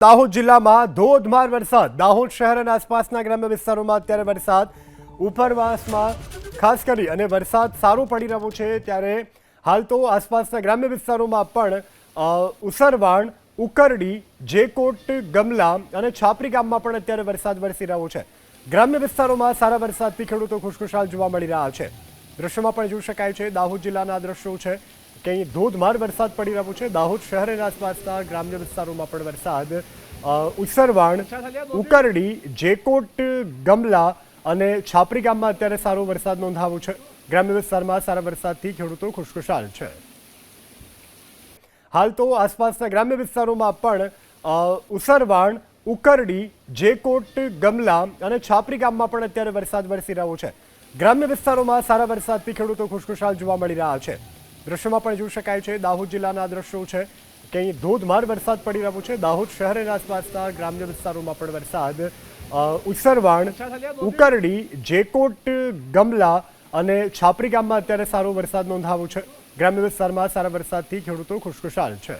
દાહોદ જિલ્લામાં ધોધમાર વરસાદ. દાહોદ શહેર અને આસપાસના ગ્રામ્ય વિસ્તારોમાં અત્યારે વરસાદ. ઉપરવાસમાં ખાસ કરી અને વરસાદ સારો પડી રહ્યો છે ત્યારે હાલ તો આસપાસના ગ્રામ્ય વિસ્તારોમાં પણ ઉસરવાણ, ઉકરડી, જેકોટ, ગમલા અને છાપરી ગામમાં પણ અત્યારે વરસાદ વરસી રહ્યો છે. ગ્રામ્ય વિસ્તારોમાં સારા વરસાદથી ખેડૂતો ખુશખુશાલ જોવા મળી રહ્યા છે. દ્રશ્યમાં પણ જોઈ શકાય છે, દાહોદ જિલ્લાના દ્રશ્યો છે. કે અહીં ધોધમાર વરસાદ પડી રહ્યો છે. દાહોદ શહેર અને આસપાસના ગ્રામ્ય વિસ્તારોમાં પણ વરસાદ. ઉસરવાણ ઉકરડી જેકોટ ગમલા અને છાપરી ગામમાં અત્યારે સારો વરસાદ નોંધાવો છે. ગ્રામ્ય વિસ્તારમાં સારા વરસાદથી ખેડૂતો ખુશખુશાલ છે. હાલ તો આસપાસના ગ્રામ્ય વિસ્તારોમાં પણ ઉસરવાણ ઉકરડી જેકોટ ગમલા અને છાપરી ગામમાં પણ અત્યારે વરસાદ વરસી રહ્યો છે. ગ્રામ્ય વિસ્તારોમાં સારા વરસાદથી ખેડૂતો ખુશખુશાલ જોવા મળી રહ્યા છે. દ્રશ્યમાં પણ જોઈ શકાય છે દાહોદ જિલ્લાના દ્રશ્યો છે. કે અહીં ધોધમાર વરસાદ પડી રહ્યો છે. દાહોદ શહેર અને આસપાસના ગ્રામ્ય વિસ્તારોમાં પણ વરસાદ. ઉસરવાણ ઉકરડી જેકોટ ગમલા અને છાપરી ગામમાં અત્યારે સારો વરસાદ નોંધાવો છે. ગ્રામ્ય વિસ્તારમાં સારા વરસાદથી ખેડૂતો ખુશખુશાલ છે.